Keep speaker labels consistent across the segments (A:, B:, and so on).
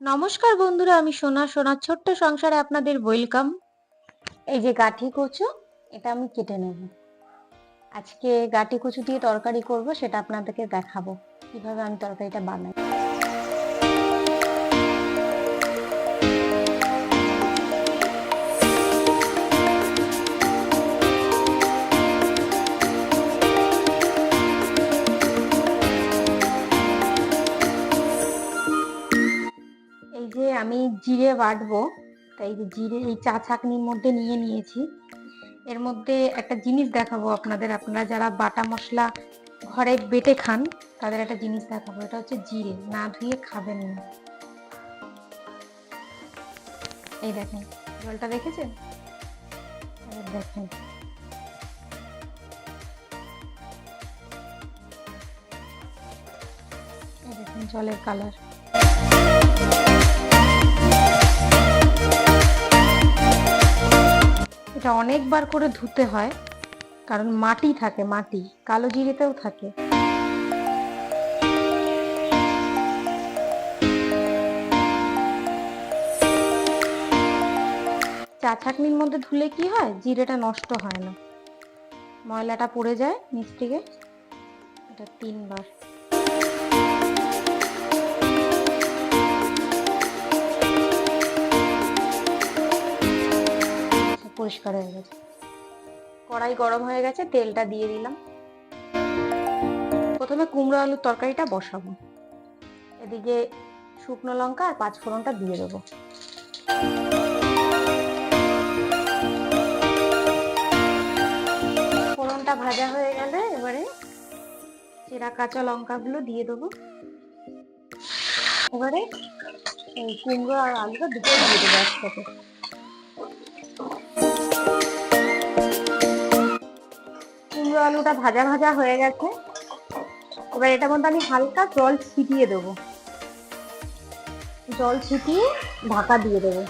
A: নমস্কার বন্ধুরা, আমি সোনা। সোনা ছোট্ট সংসারে আপনাদের ওয়েলকাম এই যে গাঠি কচু, এটা আমি কেটে নেব। আজকে গাঠি কচু দিয়ে তরকারি করব, সেটা আপনাদেরকে দেখাবো। কীভাবে আমি তরকারিটা বানাই। আমি জিরে বাটবো। তাই যে জিরে, এই চা ছাকনির মধ্যে নিয়ে নিয়েছি। এর মধ্যে একটা জিনিস দেখাবো আপনাদের। আপনারা যারা বাটা মশলা ঘরে বেটে খান, তাদের একটা জিনিস দেখাবো। এটা হচ্ছে জিরে। না ধুয়ে খাবেন না। এই দেখেন, জলটা দেখেছেন? দেখেন জলের কালার। এটা অনেকবার করে ধুতে হয়, কারণ মাটি থাকে, মাটি, কালো জিরেতেও থাকে। চা ছাকনির মধ্যে ধুলে কি হয়? জিরেটা নষ্ট হয় না। ময়লাটা পড়ে যায় নিচ থেকে। এটা তিনবার। পরিষ্কার হয়ে গেছে। কড়াই গরম হয়ে গেছে, তেলটা দিয়ে দিলাম। প্রথমে কুমড়ো আলুর তরকারিটা বসাবো। এদিকে শুকনো লঙ্কা আর পাঁচ ফোড়নটা দিয়ে দেবো। ফোড়নটা ভাজা হয়ে গেলে এবারে চেরা কাঁচা লঙ্কাগুলো দিয়ে দেবো। এবারে কুমড়ো আর আলুটা দুটোই দিয়ে দেবো একসাথে। কুমড়ো আলুটা ভাজা ভাজা হয়ে গেছে। এবার এটার মধ্যে আমি হালকা জল ছিটিয়ে দেবো। জল ছিটিয়ে ঢাকা দিয়ে দেবো।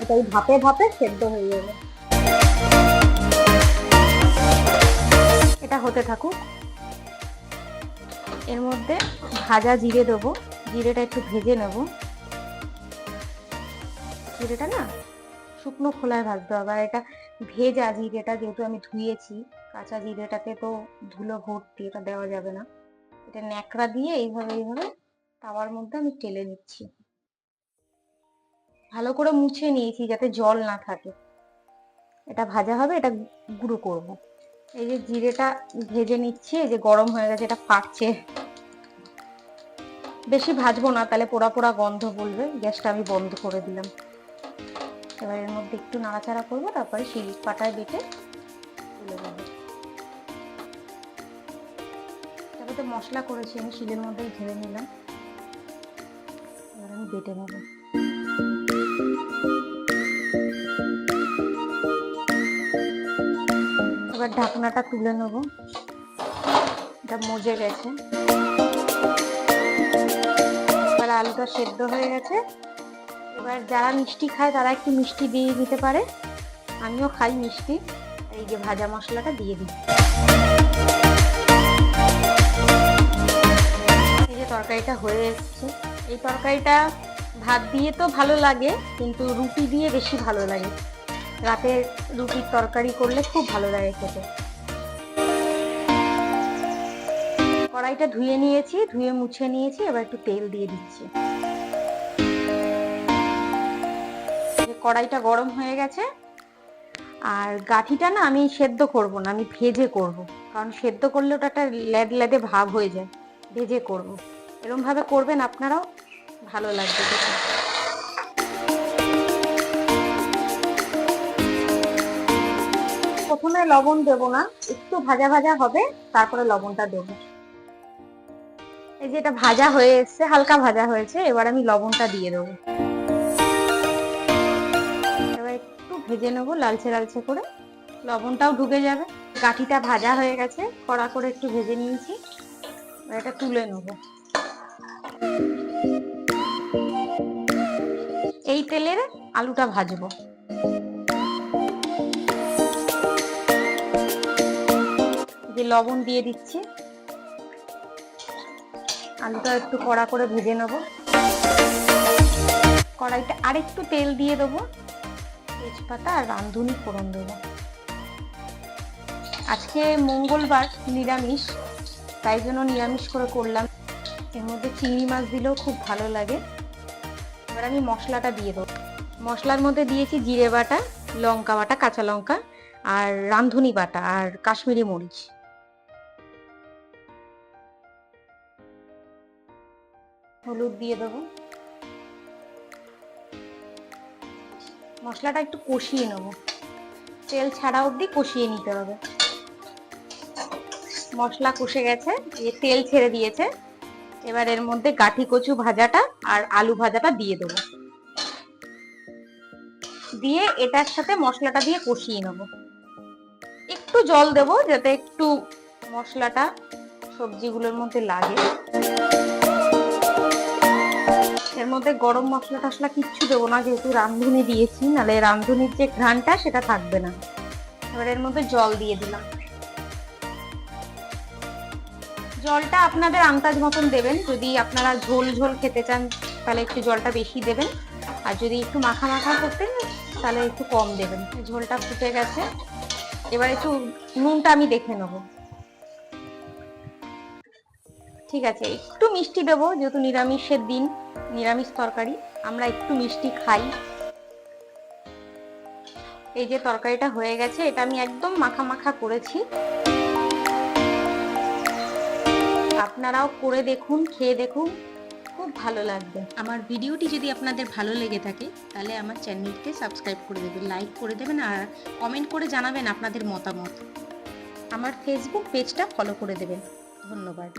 A: এটা এই ভাপে ভাপে সেদ্ধ হয়ে যাবে। এটা হতে থাকুক। এর মধ্যে ভাজা জিরে দেবো। জিরেটা একটু ভেজে নেব। জিরেটা না শুকনো খোলায় ভাজতে হবে। আর এটা ভেজা জিরেটা যেহেতু আমি ধুয়েছি কাঁচা জিরেটাকে তো ধুলো ভর্তি, এটা দেওয়া যাবে না। এটা ন্যাকড়া দিয়ে এইভাবে এইভাবে তাওয়ার মধ্যে আমি টেলে নিচ্ছি। ভালো করে মুছে নিয়েছি যাতে জল না থাকে। এটা ভাজা হবে, এটা গুঁড়ো করব। এই যে জিরেটা ভেজে নিচ্ছি, এই যে গরম হয়ে গেছে, এটা ফাটছে। বেশি ভাজবো না, তাহলে পোড়া পোড়া গন্ধ বলবে। গ্যাসটা আমি বন্ধ করে দিলাম। এবার এর মধ্যে একটু নাড়াচাড়া করব, তারপরে শিল পাটায় বেটে তুলে দেবো তো মশলা করেছি, আমি শিলের মধ্যেই ঢেলে নিলাম। এবার আমি বেটে নেব। এবার ঢাকনাটা তুলে নেব। এটা মজে গেছে। এবার আলুটা সেদ্ধ হয়ে গেছে। এবার যারা মিষ্টি খায়, তারা একটু মিষ্টি দিয়ে দিতে পারে। আমিও খাই মিষ্টি। এই যে ভাজা মশলাটা দিয়ে দিই তরকারিটা হয়ে এসছে। এই তরকারিটা ভাত দিয়ে তো ভালো লাগে, কিন্তু রুটি দিয়ে বেশি ভালো লাগে। রাতে রুটির তরকারি করলে খুব ভালো লাগে খেতে। কড়াইটা ধুয়ে নিয়েছি, ধুয়ে মুছে নিয়েছি, এবার একটু তেল দিয়ে দিচ্ছি। কড়াইটা গরম হয়ে গেছে। আর গাঠিটা না আমি সেদ্ধ করব না, আমি ভেজে করব। কারণ সেদ্ধ করলে ওটা একটা ল্যাদ ল্যাদে ভাব হয়ে যায়, ভেজে করব। এরকম ভাবে করবেন, আপনারাও ভালো লাগবে। প্রথমে লবণ দেব না, একটু ভাজা ভাজা হবে, তারপরে লবণটা দেবো। এই যে এটা ভাজা হয়ে এসছে, হালকা ভাজা হয়েছে, এবার আমি লবণটা দিয়ে দেবো। এবার একটু ভেজে নেব লালচে লালচে করে। লবণটাও ঢুকে যাবে, গাঠিটা ভাজা হয়ে গেছে, কড়া করে একটু ভেজে নিয়েছি। এটা তুলে নেব। এই তেলের আলুটা ভাজবো। যে লবণ দিয়ে দিচ্ছি, আলুটা একটু কড়া করে ভেজে নেব। কড়াইতে আরেকটু তেল দিয়ে দেবো, তেজপাতা আর রাঁধুনি ফোড়ন দেবো। আজকে মঙ্গলবার নিরামিষ, তাই জন্য নিরামিষ করে করলাম। এর মধ্যে চিংড়ি মাছ দিলেও খুব ভালো লাগে। এবার আমি মশলাটা দিয়ে দেবো। মশলার মধ্যে দিয়েছি জিরে বাটা, লঙ্কা বাটা, কাঁচা লঙ্কা আর রাঁধুনি বাটা আর কাশ্মীরি মরিচ। হলুদ দিয়ে দেবো। মশলাটা একটু কষিয়ে নেব। তেল ছাড়া অবধি কষিয়ে নিতে হবে। মশলা কষে গেছে তেল ছেড়ে দিয়েছে। এবার এর মধ্যে গাঠি কচু ভাজাটা আর আলু ভাজাটা দিয়ে দেবো। দিয়ে এটার সাথে মশলাটা দিয়ে কষিয়ে নেব। একটু জল দেব যাতে একটু মশলাটা সবজিগুলোর মধ্যে লাগে। এর মধ্যে গরম মশলা টশলা কিচ্ছু দেবো না, যেহেতু রাঁধুনি দিয়েছি, নাহলে রাঁধুনির যে ঘ্রাণটা সেটা থাকবে না। এবার এর মধ্যে জল দিয়ে দিলাম। জলটা আপনাদের আন্দাজ মতন দেবেন। যদি আপনারা ঝোল ঝোল খেতে চান, তাহলে একটু জলটা বেশি দেবেন। আর যদি একটু মাখা মাখা করতে তাহলে একটু কম দেবেন। ঝোলটা ফুটে গেছে। এবার একটু নুনটা আমি দেখে নেব। ঠিক আছে, একটু মিষ্টি দেবো, যেহেতু নিরামিষের দিন, নিরামিষ তরকারি, আমরা একটু মিষ্টি খাই। এই যে তরকারিটা হয়ে গেছে, এটা আমি একদম মাখা মাখা করেছি। আপনারাও করে দেখুন, খেয়ে দেখুন। খুব ভালো লাগবে। আমার ভিডিওটি যদি আপনাদের ভালো লেগে থাকে, তাহলে আমার চ্যানেলকে সাবস্ক্রাইব করে দেবেন, লাইক করে দেবেন আর কমেন্ট করে জানাবেন আপনাদের মতামত। আমার ফেসবুক পেজটা ফলো করে দেবেন। ধন্যবাদ।